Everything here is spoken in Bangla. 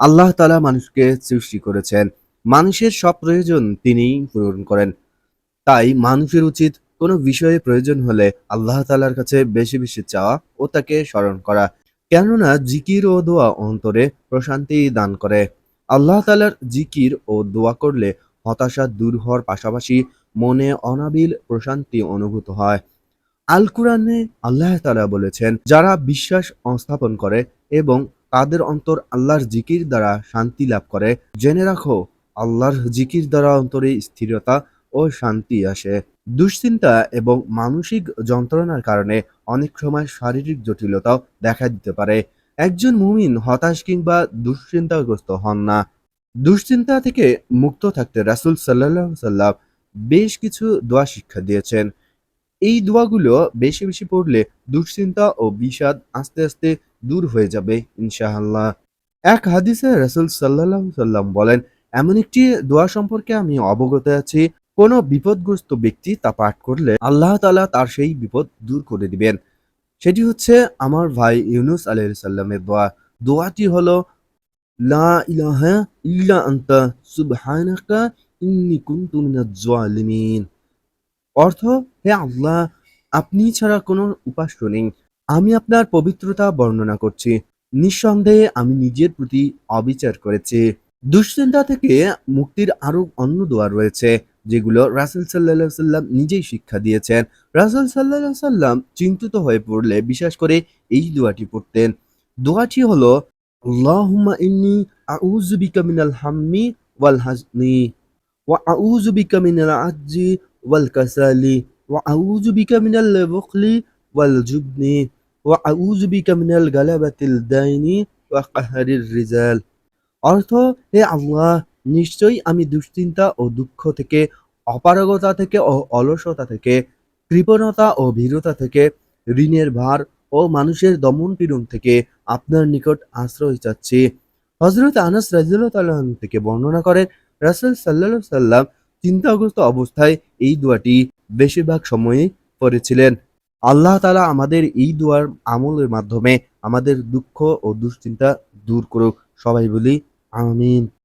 আল্লাহ তালা মানুষকে সৃষ্টি করেছেন। মানুষের সব প্রয়োজন তিনিই পূরণ করেন। তাই মানুষের উচিত কোনো বিষয়ে প্রয়োজন হলে আল্লাহ তালার কাছে বেশি বেশি চাওয়া ও তাকে স্মরণ করা। কেননা জিকির ও দোয়া অন্তরে প্রশান্তি দান করে। আল্লাহ তালার জিকির ও দোয়া করলে হতাশা দূর হওয়ার পাশাপাশি মনে অনাবিল প্রশান্তি অনুভূত হয়। আল কোরআনে আল্লাহ তালা বলেছেন, যারা বিশ্বাস স্থাপন করে এবং তাদের অন্তর আল্লাহর জিকির দ্বারা শান্তি লাভ করে। জেনে রাখো, আল্লাহর জিকির দ্বারা অন্তরে স্থিরতা ও শান্তি আসে। দুশ্চিন্তা এবং মানসিক যন্ত্রণার কারণে অনেক সময় শারীরিক জটিলতাও দেখা দিতে পারে। একজন মুমিন হতাশ কিংবা দুশ্চিন্তাগ্রস্ত হন না। দুশ্চিন্তা থেকে মুক্ত থাকতে রাসুল সাল্লাহ সাল্লাম বেশ কিছু দোয়া শিক্ষা দিয়েছেন। এই দোয়াগুলো বেশি বেশি পড়লে দুশ্চিন্তা ও বিষাদ আস্তে আস্তে দূর হয়ে যাবে, ইনশাআল্লাহ। এক হাদিসে রাসুল সাল্লাহ সাল্লাম বলেন, এমন একটি দোয়া সম্পর্কে আমি অবগত আছি, কোনো বিপদগ্রস্ত ব্যক্তি তা পাঠ করলে আল্লাহ তালা তার সেই বিপদ দূর করে দিবেন। সেটি হচ্ছে আমার ভাই ইউনুস আলাইহিস সাল্লামের দোয়া। দোয়াটি হলো, লা ইলাহা ইল্লা আনতা, সুবহানাকা ইন্নী কুনতু মিনাজ অর্থ, হে আল্লাহ, আপনি ছাড়া কোনো উপাস্য নেই। আমি আপনার পবিত্রতা বর্ণনা করছি। নিঃসন্দেহে আমি নিজের প্রতি অবিচার করেছি। দুশ্চিন্তা থেকে মুক্তির আরও অন্য দোয়া রয়েছে, যেগুলো রাসুল সাল্লাহ সাল্লাম নিজেই শিক্ষা দিয়েছেন। রাসুল সাল্লাহ সাল্লাম চিন্তিত হয়ে পড়লে বিশেষ করে এই দোয়াটি পড়তেন। দোয়াটি হলো, আল্লাহুম্মা মিনাল হাম্মি ওয়াল হাজনি ওয়া আউযু মিনাল মিনাল বুখলি ওয়াল জুবনি ওয়া আউযু বিকা মিনাল গালাবাতিল দাইনি ওয়া কাহরির রিজাল অর্থ, হে আল্লাহ, নিশ্চয়ই আমি দুশ্চিন্তা ও দুঃখ থেকে, অপারগতা থেকে ও অলসতা থেকে, কৃপণতা ও ভীরতা থেকে, ঋণের ভার ও মানুষের দমন পীড়ন থেকে আপনার নিকট আশ্রয় চাচ্ছি। হজরত আনাস রাজিউল্লাহ থেকে বর্ণনা করেন রাসুল সাল্লাহ সাল্লাম চিন্তাগ্রস্ত অবস্থায় এই দোয়াটি বেশিরভাগ সময়ে পড়েছিলেন। আল্লাহ তালা আমাদের এই দোয়ার আমলের মাধ্যমে আমাদের দুঃখ ও দুশ্চিন্তা দূর করুক। সবাই বলি, আমিন।